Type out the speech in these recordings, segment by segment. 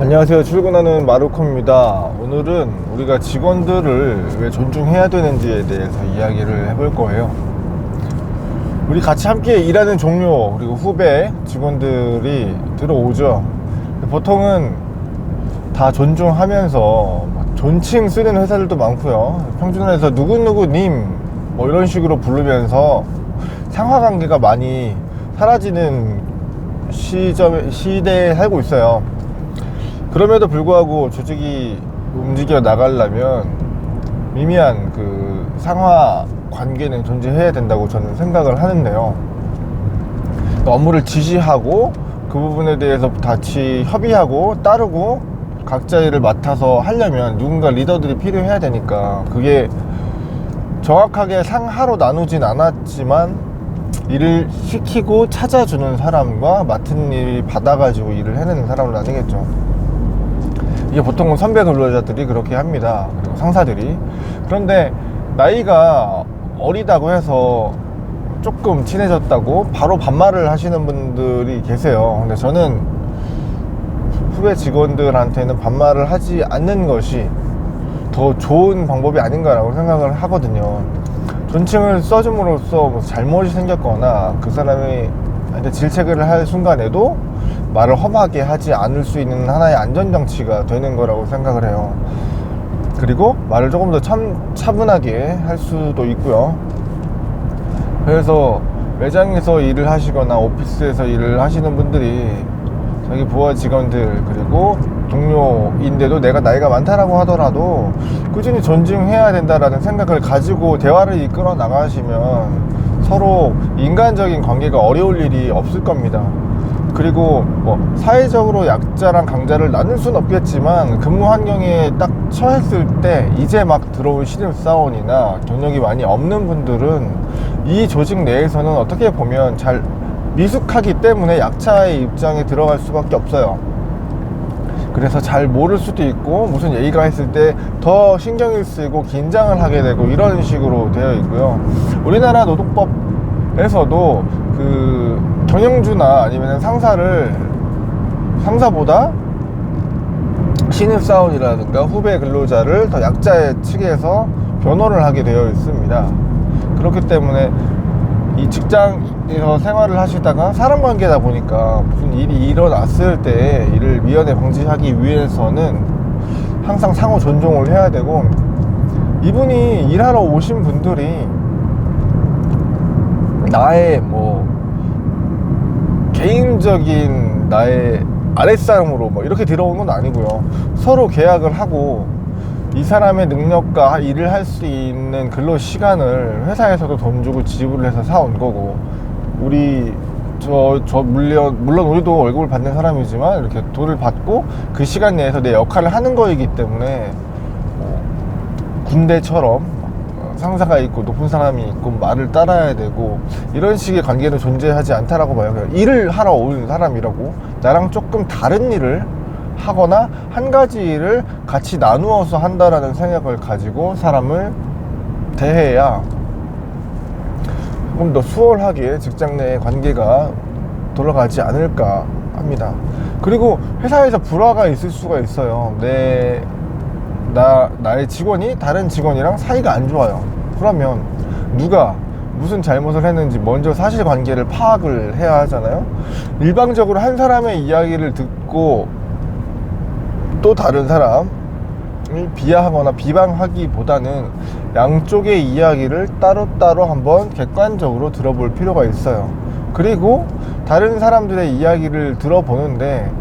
안녕하세요. 출근하는 마루코입니다. 오늘은 우리가 직원들을 왜 존중해야 되는지에 대해서 이야기를 해볼 거예요. 우리 같이 함께 일하는 동료 그리고 후배 직원들이 들어오죠. 보통은 다 존중하면서 뭐 존칭 쓰는 회사들도 많고요. 평준화해서 누구누구님 뭐 이런 식으로 부르면서 상하관계가 많이 사라지는 시점 시대에 살고 있어요. 그럼에도 불구하고 조직이 움직여 나가려면 미미한 그 상하 관계는 존재해야 된다고 저는 생각을 하는데요. 업무를 지시하고 그 부분에 대해서 같이 협의하고 따르고 각자 일을 맡아서 하려면 누군가 리더들이 필요해야 되니까 그게 정확하게 상하로 나누진 않았지만 일을 시키고 찾아주는 사람과 맡은 일 받아가지고 일을 해내는 사람을 나뉘겠죠. 이게 보통은 선배 근로자들이 그렇게 합니다. 그리고 상사들이. 그런데 나이가 어리다고 해서 조금 친해졌다고 바로 반말을 하시는 분들이 계세요. 근데 저는 후배 직원들한테는 반말을 하지 않는 것이 더 좋은 방법이 아닌가라고 생각을 하거든요. 존칭을 써줌으로써 뭐 잘못이 생겼거나 그 사람이 질책을 할 순간에도 말을 험하게 하지 않을 수 있는 하나의 안전장치가 되는 거라고 생각을 해요. 그리고 말을 조금 더 참, 차분하게 할 수도 있고요. 그래서 매장에서 일을 하시거나 오피스에서 일을 하시는 분들이 자기 부하 직원들 그리고 동료인데도 내가 나이가 많다라고 하더라도 꾸준히 존중해야 된다라는 생각을 가지고 대화를 이끌어 나가시면 서로 인간적인 관계가 어려울 일이 없을 겁니다. 그리고 뭐 사회적으로 약자랑 강자를 나눌 순 없겠지만 근무 환경에 딱 처했을 때 이제 막 들어온 신입사원이나 경력이 많이 없는 분들은 이 조직 내에서는 어떻게 보면 잘 미숙하기 때문에 약자의 입장에 들어갈 수밖에 없어요. 그래서 잘 모를 수도 있고 무슨 얘기가 했을 때 더 신경을 쓰고 긴장을 하게 되고 이런 식으로 되어 있고요. 우리나라 노동법에서도 그 경영주나 아니면 상사를 상사보다 신입사원이라든가 후배 근로자를 더 약자의 측에서 변호를 하게 되어 있습니다. 그렇기 때문에 이 직장에서 생활을 하시다가 사람 관계다 보니까 무슨 일이 일어났을 때 이를 미연에 방지하기 위해서는 항상 상호 존중을 해야 되고 이분이 일하러 오신 분들이 나의 뭐 개인적인 나의 아랫사람으로 뭐 이렇게 들어온 건 아니고요. 서로 계약을 하고 이 사람의 능력과 일을 할 수 있는 근로 시간을 회사에서도 돈 주고 지불을 해서 사온 거고 우리 저, 저 물론, 물론 우리도 월급을 받는 사람이지만 이렇게 돈을 받고 그 시간 내에서 내 역할을 하는 거이기 때문에 뭐 군대처럼 상사가 있고 높은 사람이 있고 말을 따라야 되고 이런 식의 관계는 존재하지 않다라고 봐요. 일을 하러 온 사람이라고 나랑 조금 다른 일을 하거나 한 가지 일을 같이 나누어서 한다라는 생각을 가지고 사람을 대해야 조금 더 수월하게 직장 내 관계가 돌아가지 않을까 합니다. 그리고 회사에서 불화가 있을 수가 있어요. 내, 나, 나의 직원이 다른 직원이랑 사이가 안 좋아요. 그러면 누가 무슨 잘못을 했는지 먼저 사실관계를 파악을 해야 하잖아요. 일방적으로 한 사람의 이야기를 듣고 또 다른 사람을 비하하거나 비방하기보다는 양쪽의 이야기를 따로따로 한번 객관적으로 들어볼 필요가 있어요. 그리고 다른 사람들의 이야기를 들어보는데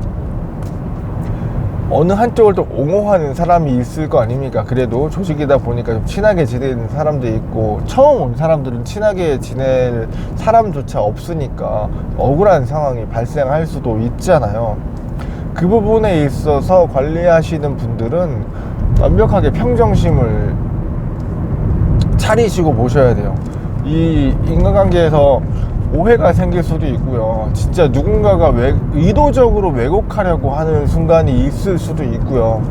어느 한쪽을 또 옹호하는 사람이 있을 거 아닙니까? 그래도 조직이다 보니까 좀 친하게 지내는 사람도 있고 처음 온 사람들은 친하게 지낼 사람조차 없으니까 억울한 상황이 발생할 수도 있잖아요. 그 부분에 있어서 관리하시는 분들은 완벽하게 평정심을 차리시고 보셔야 돼요. 이 인간관계에서 오해가 생길 수도 있고요. 진짜 누군가가 왜, 의도적으로 왜곡하려고 하는 순간이 있을 수도 있고요.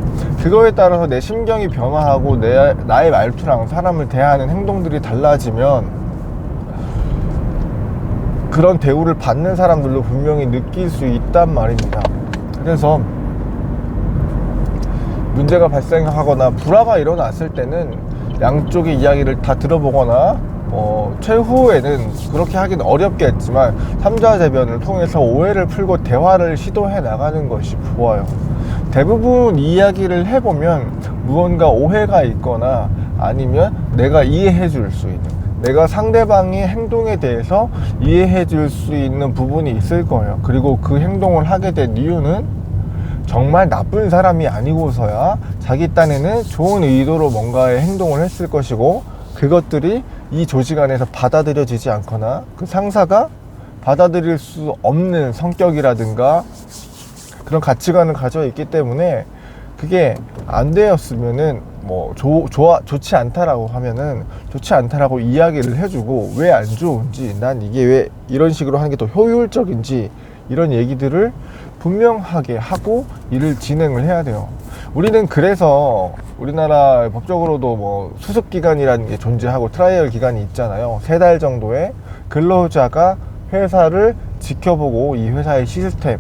그거에 따라서 내 심경이 변화하고 내, 나의 말투랑 사람을 대하는 행동들이 달라지면 그런 대우를 받는 사람들도 분명히 느낄 수 있단 말입니다. 그래서 문제가 발생하거나 불화가 일어났을 때는 양쪽의 이야기를 다 들어보거나 어, 최후에는 그렇게 하긴 어렵겠지만 삼자 대변을 통해서 오해를 풀고 대화를 시도해 나가는 것이 좋아요. 대부분 이야기를 해보면 무언가 오해가 있거나 아니면 내가 이해해 줄 수 있는 내가 상대방의 행동에 대해서 이해해 줄 수 있는 부분이 있을 거예요. 그리고 그 행동을 하게 된 이유는 정말 나쁜 사람이 아니고서야 자기 딴에는 좋은 의도로 뭔가의 행동을 했을 것이고 그것들이 이 조직 안에서 받아들여지지 않거나 그 상사가 받아들일 수 없는 성격이라든가 그런 가치관을 가져 있기 때문에 그게 안 되었으면은 뭐 조, 좋아 좋지 않다라고 하면은 좋지 않다라고 이야기를 해주고 왜 안 좋은지 난 이게 왜 이런 식으로 하는 게 더 효율적인지 이런 얘기들을 분명하게 하고 일을 진행을 해야 돼요. 우리는 그래서 우리나라 법적으로도 뭐 수습 기간이라는 게 존재하고 트라이얼 기간이 있잖아요. 세 달 정도의 근로자가 회사를 지켜보고 이 회사의 시스템,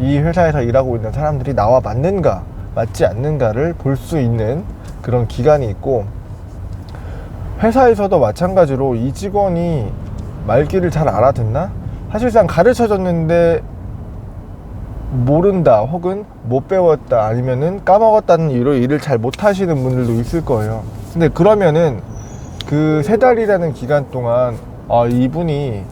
이 회사에서 일하고 있는 사람들이 나와 맞는가, 맞지 않는가를 볼 수 있는 그런 기간이 있고 회사에서도 마찬가지로 이 직원이 말귀를 잘 알아듣나? 사실상 가르쳐 줬는데 모른다 혹은 못 배웠다 아니면은 까먹었다는 이유로 일을 잘 못하시는 분들도 있을 거예요. 근데 그러면은 그 세 달이라는 기간 동안 아 이분이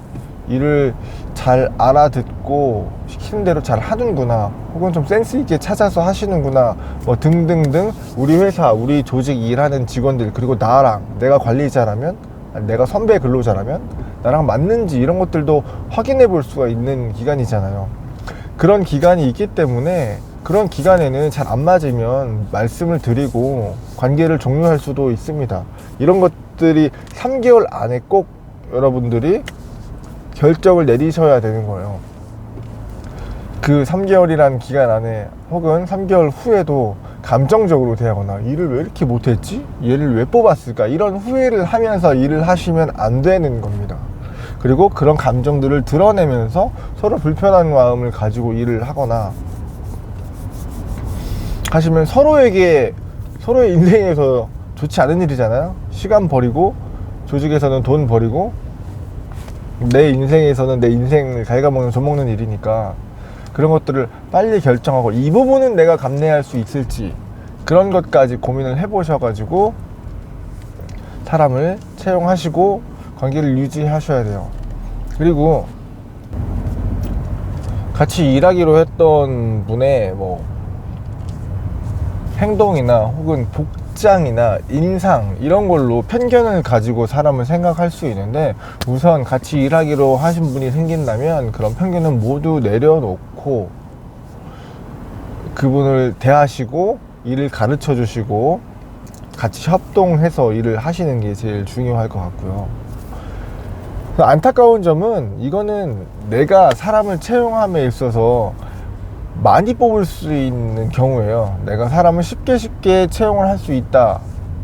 일을 잘 알아듣고 시키는 대로 잘 하는구나 혹은 좀 센스 있게 찾아서 하시는구나 뭐 등등등 우리 회사 우리 조직 일하는 직원들 그리고 나랑 내가 관리자라면 내가 선배 근로자라면 나랑 맞는지 이런 것들도 확인해 볼 수가 있는 기간이잖아요 그런 기간이 있기 때문에 그런 기간에는 잘 안 맞으면 말씀을 드리고 관계를 종료할 수도 있습니다 이런 것들이 3개월 안에 꼭 여러분들이 결정을 내리셔야 되는 거예요. 그 3개월이라는 기간 안에 혹은 3개월 후에도 감정적으로 대하거나 일을 왜 이렇게 못했지? 얘를 왜 뽑았을까? 이런 후회를 하면서 일을 하시면 안 되는 겁니다. 그리고 그런 감정들을 드러내면서 서로 불편한 마음을 가지고 일을 하거나 하시면 서로에게 서로의 인생에서 좋지 않은 일이잖아요. 시간 버리고 조직에서는 돈 버리고 내 인생에서는 내 인생을 갉아먹는 좀먹는 일이니까 그런 것들을 빨리 결정하고 이 부분은 내가 감내할 수 있을지 그런 것까지 고민을 해보셔가지고 사람을 채용하시고 관계를 유지하셔야 돼요. 그리고 같이 일하기로 했던 분의 뭐 행동이나 혹은 복장이나 인상 이런 걸로 편견을 가지고 사람을 생각할 수 있는데 우선 같이 일하기로 하신 분이 생긴다면 그런 편견은 모두 내려놓고 그분을 대하시고 일을 가르쳐 주시고 같이 협동해서 일을 하시는 게 제일 중요할 것 같고요. 안타까운 점은 이거는 내가 사람을 채용함에 있어서 많이 뽑을 수 있는 경우에요. 내가 사람을 쉽게 쉽게 채용을 할 수 있다.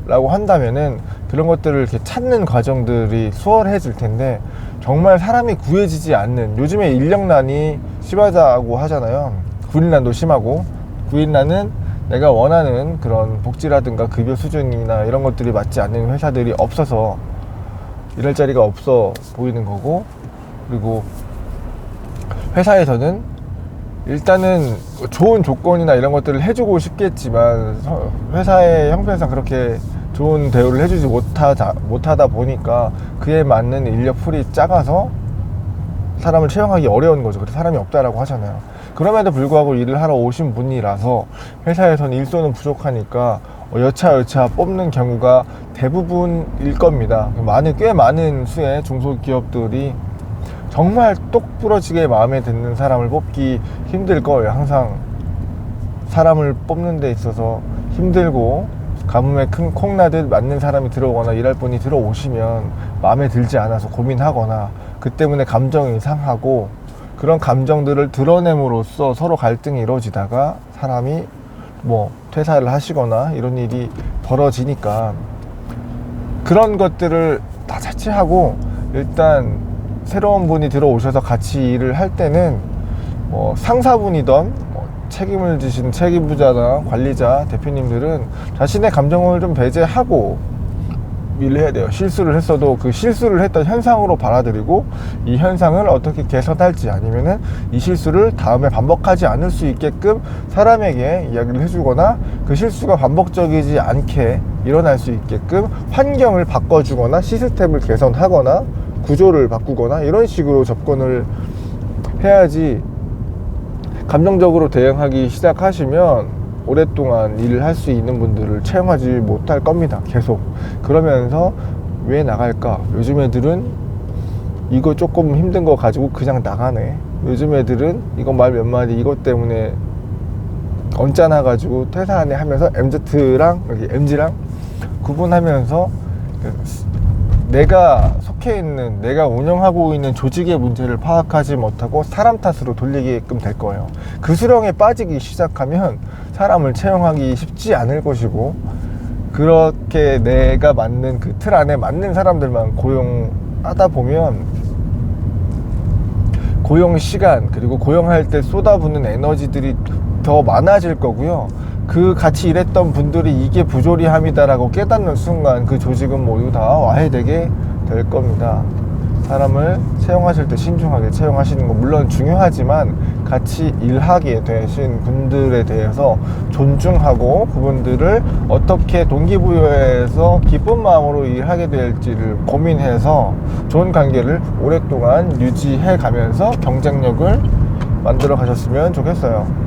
라고 한다면은 그런 것들을 이렇게 찾는 과정들이 수월해질 텐데 정말 사람이 구해지지 않는 요즘에 인력난이 심하다고 하잖아요. 구인난도 심하고 구인난은 내가 원하는 그런 복지라든가 급여 수준이나 이런 것들이 맞지 않는 회사들이 없어서 일할 자리가 없어 보이는 거고 그리고 회사에서는 일단은 좋은 조건이나 이런 것들을 해주고 싶겠지만 회사의 형편상 그렇게 좋은 대우를 해주지 못하다, 못하다 보니까 그에 맞는 인력 풀이 작아서 사람을 채용하기 어려운 거죠. 그래서 사람이 없다라고 하잖아요. 그럼에도 불구하고 일을 하러 오신 분이라서 회사에서는 일손은 부족하니까 여차여차 뽑는 경우가 대부분일 겁니다. 많은, 꽤 많은 수의 중소기업들이 정말 똑 부러지게 마음에 드는 사람을 뽑기 힘들 거예요. 항상 사람을 뽑는 데 있어서 힘들고 가뭄에 큰 콩나듯 맞는 사람이 들어오거나 일할 분이 들어오시면 마음에 들지 않아서 고민하거나 그 때문에 감정이 상하고 그런 감정들을 드러냄으로써 서로 갈등이 이루어지다가 사람이 뭐 퇴사를 하시거나 이런 일이 벌어지니까 그런 것들을 다 자체하고 일단 새로운 분이 들어오셔서 같이 일을 할 때는 뭐 상사분이던 뭐 책임을 지신 책임부자나 관리자, 대표님들은 자신의 감정을 좀 배제하고 일을 해야 돼요. 실수를 했어도 그 실수를 했던 현상으로 받아들이고 이 현상을 어떻게 개선할지 아니면은 이 실수를 다음에 반복하지 않을 수 있게끔 사람에게 이야기를 해주거나 그 실수가 반복적이지 않게 일어날 수 있게끔 환경을 바꿔주거나 시스템을 개선하거나 구조를 바꾸거나 이런 식으로 접근을 해야지 감정적으로 대응하기 시작하시면 오랫동안 일을 할 수 있는 분들을 채용하지 못할 겁니다. 계속. 그러면서 왜 나갈까? 요즘 애들은 이거 조금 힘든 거 가지고 그냥 나가네. 요즘 애들은 이거 말 몇 마디 이것 때문에 언짢아 가지고 퇴사하네 하면서 MZ랑 여기 MG랑 구분하면서 그 내가 속해 있는 내가 운영하고 있는 조직의 문제를 파악하지 못하고 사람 탓으로 돌리게끔 될 거예요. 그 수렁에 빠지기 시작하면 사람을 채용하기 쉽지 않을 것이고 그렇게 내가 맞는 그 틀 안에 맞는 사람들만 고용하다 보면 고용 시간 그리고 고용할 때 쏟아붓는 에너지들이 더 많아질 거고요. 그 같이 일했던 분들이 이게 부조리함이다라고 깨닫는 순간 그 조직은 모두 다 와해 되게 될 겁니다. 사람을 채용하실 때 신중하게 채용하시는 건 물론 중요하지만 같이 일하게 되신 분들에 대해서 존중하고 그분들을 어떻게 동기부여해서 기쁜 마음으로 일하게 될지를 고민해서 좋은 관계를 오랫동안 유지해 가면서 경쟁력을 만들어 가셨으면 좋겠어요.